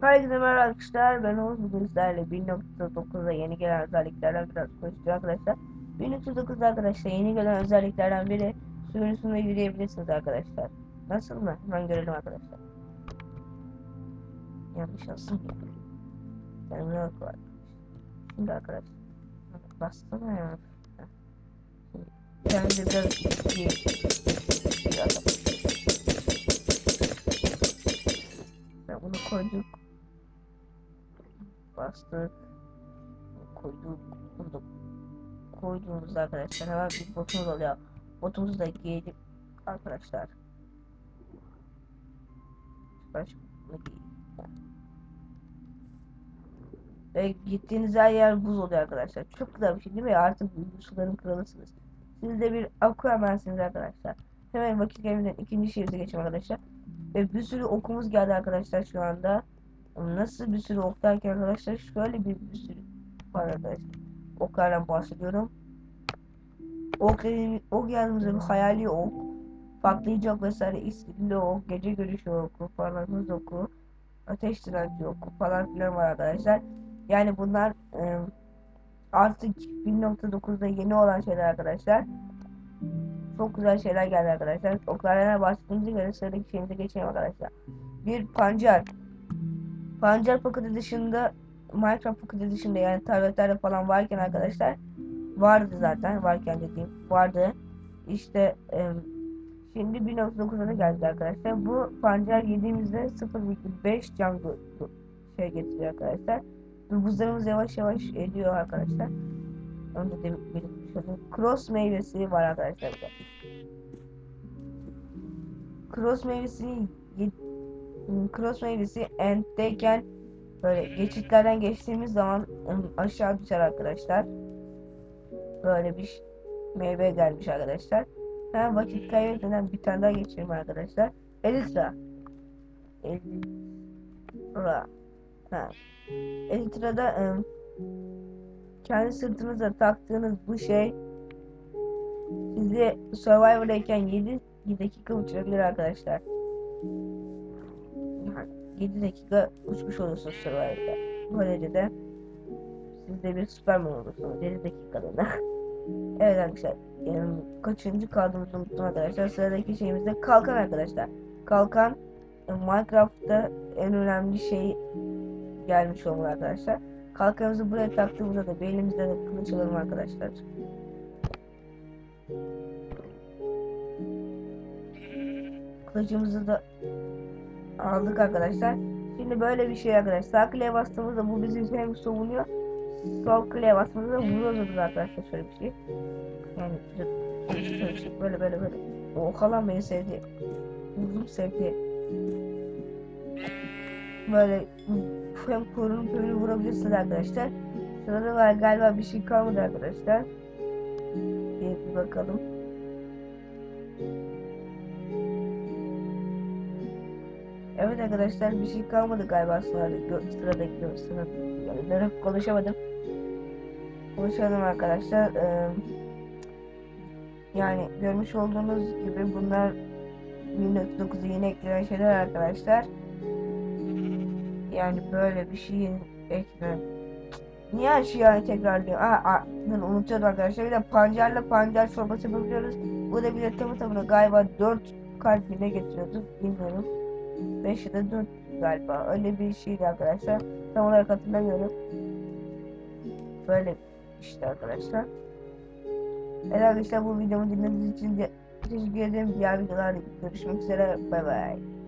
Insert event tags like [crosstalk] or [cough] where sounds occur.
Herkese merhaba arkadaşlar. Ben Oğuz bugün sizlerle 1.9'a yeni gelen özelliklerden biraz konuşacağım arkadaşlar. 1.9 arkadaşlar yeni gelen özelliklerden biri suyun üstünde yürüyebilirsiniz arkadaşlar. Nasıl mı? Hemen görelim arkadaşlar. Yanlış olsun ya. Terminal var. Şimdi arkadaşlar. Bastım ya. Kendimize biraz. Biraz Ya bunu koyduk. Bastık. Koyduk. Bunu da koyduğumuzda arkadaşlar hemen bir botumuz oluyor. Botumuzu da giydik arkadaşlar. Baş bunu giydik. Ve gittiğiniz her yer buz oluyor arkadaşlar. Çok güzel bir şey değil mi? Artık suların kralısınız. Siz de bir aquamansınız arkadaşlar. Hemen vakit gelmeden ikinci şehirde geçelim arkadaşlar. Ve bir sürü okumuz geldi arkadaşlar şu anda. Nasıl bir sürü ok derken arkadaşlar şöyle bir, bir sürü var arkadaşlar. Oklardan bahsediyorum. Ok dediğim, ok yazdığımızda bir hayali ok. Patlayıcı ok vesaire istilli ok, gece görüşü oku, parmağımız oku, ateş direnci oku falan filan var arkadaşlar. Yani bunlar e, artık 1.9'da yeni olan şeyler arkadaşlar. Çok güzel şeyler geldi arkadaşlar. Oklardan bahsettiğimize göre sıradaki şeyimize geçelim arkadaşlar. Bir pancar. Pancar paketi dışında Minecraft paketi dışında yani tabletlerde falan varken arkadaşlar vardı zaten varken dediğim vardı. İşte e, şimdi 1.9'a da geldi arkadaşlar. Bu pancar yediğimizde 0.5 can şey getiriyor arkadaşlar. Ve buzlarımız yavaş yavaş ediyor arkadaşlar. Onu da belirtmiş olayım. Cross meyvesi var arkadaşlar. Cross meyvesini Cross meyvesi end'deyken böyle geçitlerden geçtiğimiz zaman aşağı düşer arkadaşlar. Böyle bir meyve gelmiş arkadaşlar. Hemen vakit kaybetmeden bir tane daha geçelim arkadaşlar. Elitra. Elitra. Ha. Elitra'da ım, kendi sırtınıza taktığınız bu şey sizi Survivor'dayken 7 dakika uçurabilir arkadaşlar. Yani 7 dakika uçmuş olursunuz Survivor'da. Böylece de siz de bir Superman olursunuz 7 dakikalığına. [laughs] evet arkadaşlar. Yani kaçıncı kaldığımızı unuttum arkadaşlar. Sıradaki şeyimiz de kalkan arkadaşlar. Kalkan e, Minecraft'ta en önemli şey gelmiş olmalı arkadaşlar. Kalkanımızı buraya taktığımızda da belimizde de kılıç alalım arkadaşlar. Kılıcımızı da aldık arkadaşlar. Şimdi böyle bir şey arkadaşlar. Sağ kliğe bastığımızda bu bizi hem savunuyor. Sol kliğe bastığımızda vuruyoruz arkadaşlar şöyle bir şey. Yani böyle böyle böyle. Oha lan beni sevdi. Uzun sevdi. Böyle hem korunup böyle vurabilirsiniz arkadaşlar. Sırada var galiba bir şey kalmadı arkadaşlar. Bir bakalım. Evet arkadaşlar bir şey kalmadı galiba sıradaki gö sıra yani ben hep konuşamadım. Konuşalım arkadaşlar. Yani görmüş olduğunuz gibi bunlar 1909'a yeni eklenen şeyler arkadaşlar. Yani böyle bir şeyin ekle. Niye her şeyi yani tekrarlıyor? Aa, aa ben unutuyordum arkadaşlar. Bir de pancarla pancar çorbası yapabiliyoruz. Bu da bir de tamı galiba 4 kalp bile getiriyordu. Bilmiyorum. 5 ya da 4 galiba. Öyle bir şeydi arkadaşlar. Tam olarak hatırlamıyorum. Böyle işte arkadaşlar. Evet arkadaşlar bu videomu dinlediğiniz için teşekkür ederim. Diğer videolarda görüşmek üzere. Bay bay.